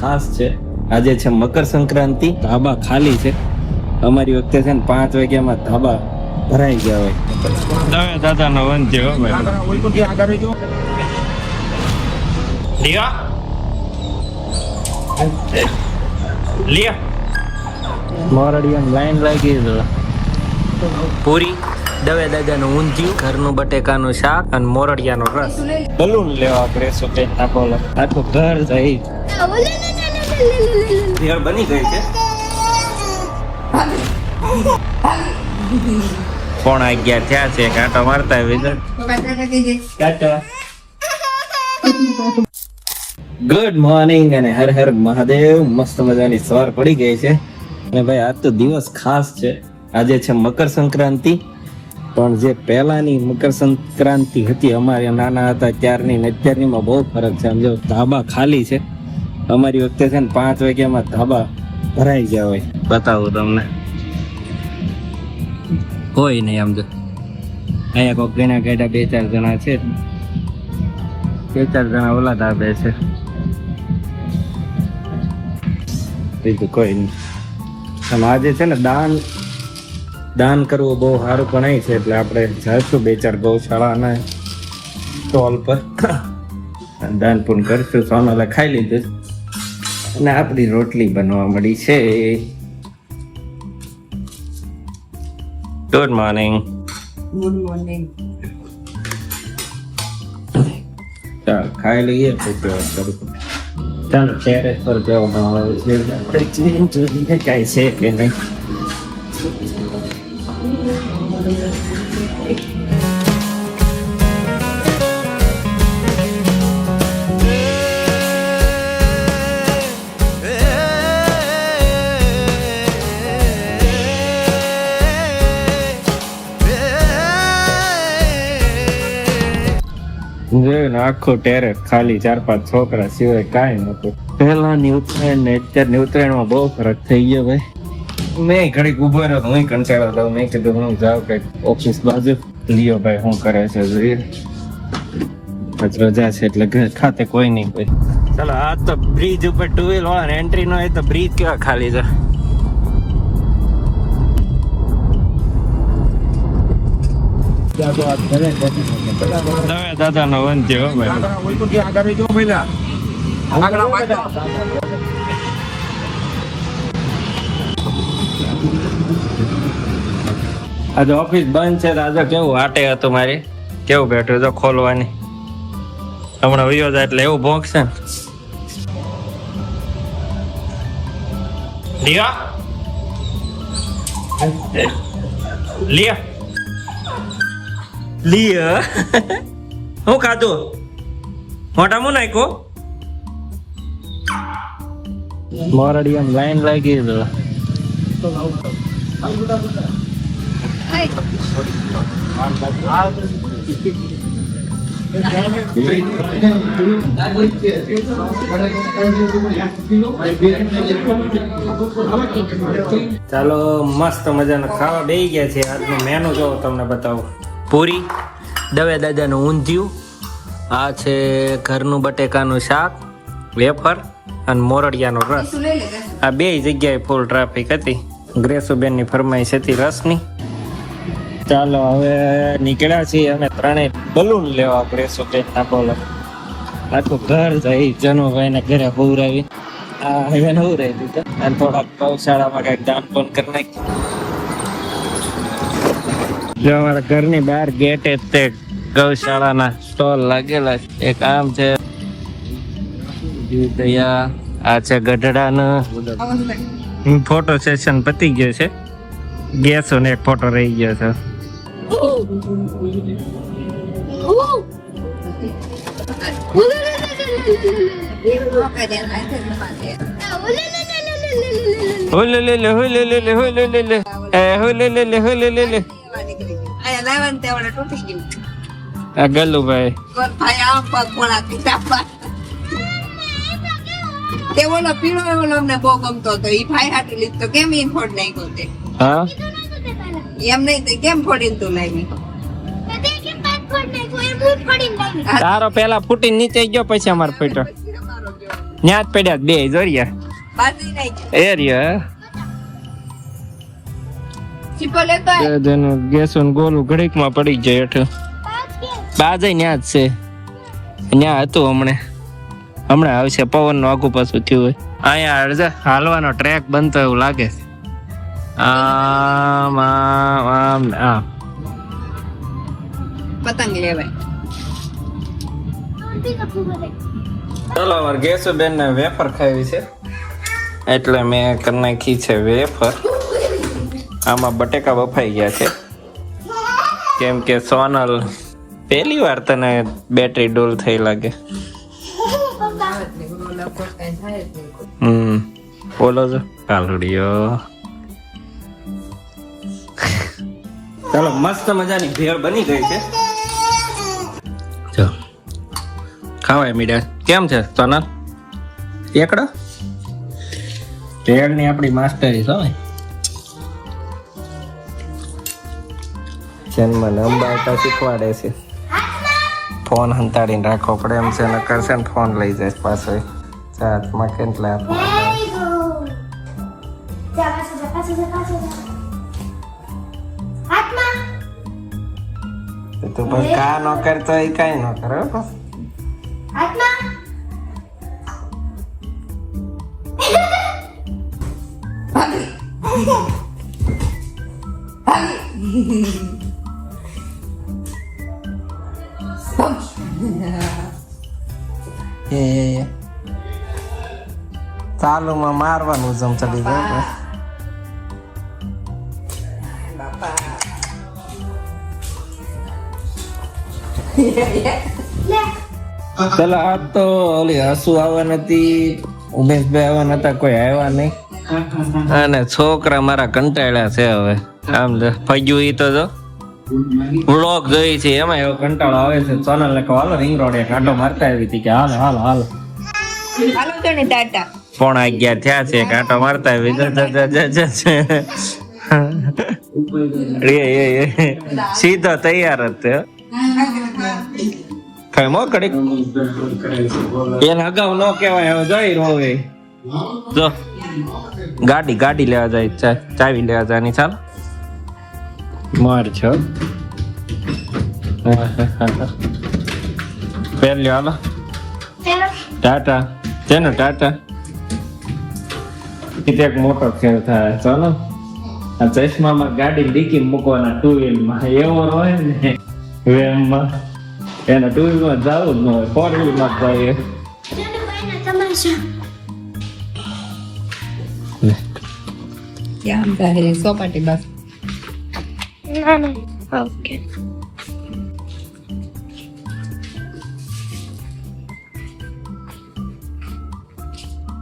ખાસ છે. આજે છે મકર સંક્રાંતિ. ધાબા ખાલી છે. અમારી વખતે છે ને પાંચ વાગ્યામાં ધાબા ભરાઈ ગયા હોય. દવે દાદા નો વંશ છે હો ભાઈ. લિયા? લિયા? મોરડિયમ લાઈન લાગી પૂરી. દવે દાદાનું ઊંધિયું ઘરનું બટેકાનું શાક અને મોરડિયાનો રસ. બલૂન લેવા આપડે કે ના બોલો આખું ઘર જઈ ભેળ બની ગઈ છે? કોણ અગિયાર થયા છે? કાંટો મારતા ગુડ મોર્નિંગ અને હર હર મહાદેવ. મસ્ત મજાની સવાર પડી ગઈ છે. અને ભાઈ, આજ તો દિવસ ખાસ છે. આજે છે મકર સંક્રાંતિ. પણ જે પહેલાની મકર સંક્રાંતિ હતી, અમારે નાના હતા ત્યારની ને અત્યારનીમાં બહુ ફરક છે. સમજો ધાબા ખાલી છે. અમારી વખતે છે ને પાંચ વાગ્યામાં ધાબા ભરાઈ ગયા હોય. બતાવું તમને. કોઈ નહીં આમ તો. અહીંયા કોક ઘણા ગાડા બે ચાર જણા છે. બે ચાર જણા ઓલા ધાબે છે. બીજું કોઈ નહીં. આજે છે ને દાન દાન કરવું બહુ સારું ગણાય છે એટલે આપણે જઈશું બે ચાર ગૌશાળાના સ્ટોલ પર. દાન પણ કરશું. સોનાલા ખાઈ લીધું. અને આપણી રોટલી બનવા મળી છે ગુડ મોર્નિંગ ગુડ મોર્નિંગ ચાલ ખાઈ લઈએ ચાલો ટેરેસ પર જવામાં આવે છે કાંઈ છે કે નહીં જોયું ને, આખું ટેરેસ ખાલી ચાર પાંચ છોકરા સિવાય કાંઈ નતું પહેલાની ઉત્તરાયણ ને અત્યારની ઉત્તરાયણમાં બહુ ફરક થઈ ગયો ભાઈ. મેં ઘડીક ઊભો રહ્યો હું કંટાળો હતો. મેં કીધું, હું જાઉં કંઈક ઓફિસ બાજુ. લિયો ભાઈ શું કરે છે જોઈએ આજ રજા છે એટલે ઘર ખાતે કોઈ નહીં ભાઈ. ચાલો, આ તો બ્રિજ ઉપર ટુ વ્હીલ વાળા એન્ટ્રી નો એ તો બ્રિજ કેવા ખાલી છે? આજે ઓફિસ બંધ છે આજે કેવું હાટે હતું મારી? કેવું બેઠું તો ખોલવાની? હમણાં વયો જાય એટલે એવું ભોંકશે ને. લિયા? લિયા? લિયા હું ખાધું મોટા નાખો નાખ્યો મોરડી એમ લાઈન લાગી તો ચાલો મસ્ત મજાના ખાવા બેસી ગયા છે આજનું મેનુ જો તમને બતાવું પૂરી દવે દાદાનું ઊંધિયું આ છે ઘરનું બટેકાનું શાક વેફર અને મોરડિયાનો રસ. આ બે જગ્યાએ ફૂલ ટ્રાફિક હતી. ગ્રેસુબેનની ફરમાઈશ હતી રસની. ચાલો હવે નીકળ્યા છીએ અમે ત્રણેય. બલૂન લેવા ગ્રેસુબેન ના બોલો. આખું ઘર જઈ જનુભાઈ ને ઘરે હોવરાવી. આ હવે હોવરાવી દીધા. અને થોડાક ગૌશાળામાં કંઈક દાન પણ કરી નાખી જો અમારા ઘરની બહાર ગેટે તે ગૌશાળાના સ્ટોલ લાગેલા છે. એક આમ છે. આ છે ગઢડાનો ફોટો સેશન પતી ગયો છે. ગેસો ને એક ફોટો રહી ગયો છે. હોલે લે લે હોલે લે લે હોલે લે લે હોલે લે લે હોલે લે લે આ ગલ્લુભાઈ. તે ઓલો પીળો ઓલો અમને બહુ ગમતો હતો. ઈ ભાઈ હાટુ લીધો કેમ ઈ ફોડ નાખ્યો તે? હા? એમ નહીં તો કેમ ફોડીને તું લાવી? તારો પેલા ફૂટી નીચે ગયો પછી અમાર ફૂટ્યો. પછી અમારો ગયો ન્યા જ પડ્યા બે જોરિયા એ રહ્યા ચીપો લેતો આય. તેનું ગેસનું ગોલું ઘડીકમાં પડી જાય હેઠ બાજે ન્યા જ છે. ન્યા હતું હમણે. હમણાં આવશે પવનનું આગુ પાછું થયું હોય. અહીંયા અડધા હાલવાનો ટ્રેક બનતો એવું લાગે આમ આમ આમ આમ. પતંગ લેવાય. ચાલો અમારે ગેસુ બેન ને વેફર ખાવી છે. એટલે મેં કરી નાખી છે વેફર. આમાં બટેકા બફાઈ ગયા છે. કેમ કે સોનલ પહેલી વાર તને બેટરી ડોલ થઈ લાગે. હમ. બોલો છો. કાલડીયો ચાલો મસ્ત મજાની ભેળ બની ગઈ છે. ખાવાય મીડા. કેમ છે સોનલ? એકડો? ભેળની આપણી માસ્ટરી છે ભાઈ મને અંબાવતા શીખવાડે છે. ફોન હંતાડીને રાખવો પડે એમ છે ને કરશે ને ફોન લઈ જાય પાછો. હાથમાં કેટલા તું પછી કા ન કરતો એ કાંઈ ન કરે બસ હાથમાં મારવાનું જમ ચડી જાય લે ચલો આ તો ઓલી હસુ આવવા નથી ઉમેશભાઈ આવવા નતા કોઈ આવ્યા નહીં અને છોકરા મારા કંટાળ્યા છે હવે આમ ફજ્યું ઈ તો જો વ્લોગ જોઈ છે એમાં એવો કંટાળો આવે છે સોનલ ને કહો હાલો રિંગ રોડે કાંટો મારતા આવી હતી કે હાલ હાલ હાલ હાલો તો ટાટા પોણા અગિયાર થયા છે કાંટો મારતા સીધો તૈયાર જ થયો. કઈ મો એને અગાઉ ન કહેવાય હવે જોઈ રોવે જો. ગાડી ગાડી લેવા જાય ચાવી લેવા જાય ચાલ. માર છો. પહેલી હાલો. ટાટા. જેનો ટાટા. કિતે મોટો ખેલ થાય ચાલો આ ચશ્મામાં ગાડી ડીકી મૂકવાના ટુ વ્હીલમાં એવો હોય ને વેમમાં એના ટુ વ્હીલમાં જવું જ ન હોય ફોર વ્હીલમાં જ સોપાટી બસ. ના ના. ઓકે.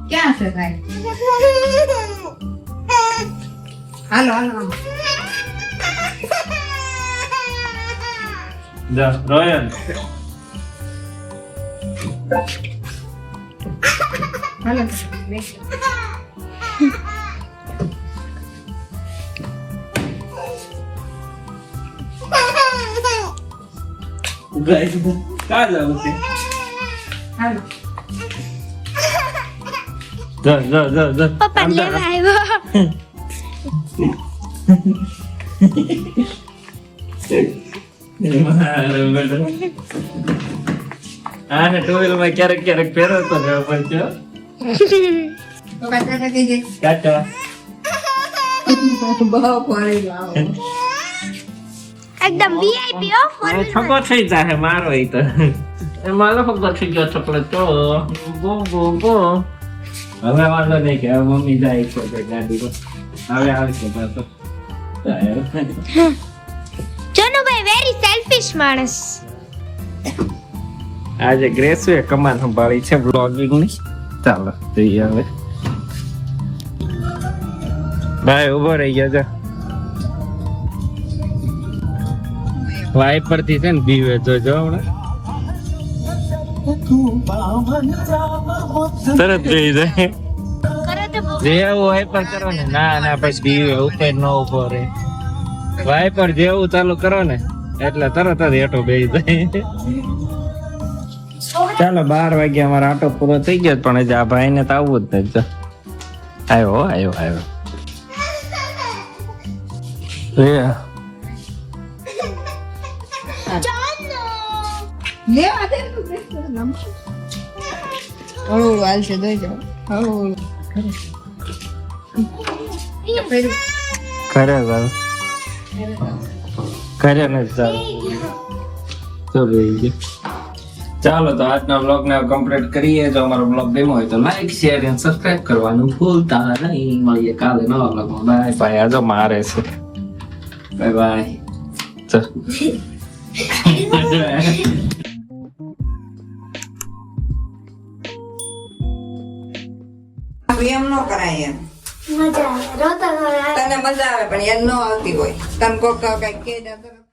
ક્યાં છે ભાઈ? હાલો હાલો જા રોયન હાલો. બેસ. કા જવું છે હાલો. જા જા જા જા પપ્પા લેવા આવ્યો આને ટુ વ્હીલમાં ક્યારેક ક્યારેક ફેરવતો રહેવો પડશે હો. તો કાંઈ ટાટા કીજે. ટાટા બહુ ફરી લાવો એકદમ વીઆઈપી હો ફોર હવે છકો થઈ જાય મારો ઈ તો એમાં લખો થઈ ગયો ચોકલેટ તો ગો ગો ગો હવે વાંધો નહીં કે હવે મમ્મી જાય છે તે ગાડી પર હવે આવશે પાછો જનુભાઈ વેરી સેલ્ફિશ માણસ. આજે ગ્રેસુ એ કમાન સંભાળી છે બ્લોગિંગની ચાલો જોઈએ હવે. ભાઈ ઊભો રહી ગયા છે વાઈપરથી છે ને બીવે જોજો હમણાં. તરત જોઈ જાય. જેવું વાઈપર કરો ને. ના ના પછી બીવે ઉપર ન ઊભો રે વાઇપર જેવું ચાલુ કરો ને એટલે તરત જ હેઠો બેસી જાય. ચાલો બાર વાગે અમારો આટો પૂરો થઈ ગયો પણ હજી આ ભાઈને તો આવવું જ નથી. આવ્યો હો, આવ્યો આવ્યો લેવા દે નમ. હળવું હાલશે જોઈજો હળવું ઘરે જાવ ઘરે નથી જાવ તો બેહી ગયો. ચાલો તો આજના બ્લોગ ને કમ્પ્લીટ કરીએ. જો અમારો બ્લોગ ગમ્યો હોય તો લાઈક શેર અને સબસ્ક્રાઇબ કરવાનું ભૂલતા નહીં. મળીએ કાલે નવા બ્લોગમાં બાય બાય આજો મારે છે. બાય બાય ચાલ. એમ ન કરાય એમ. મજા આવે રોતા તને મજા આવે પણ એમ ન આવતી હોય. તને કોક કંઈક કે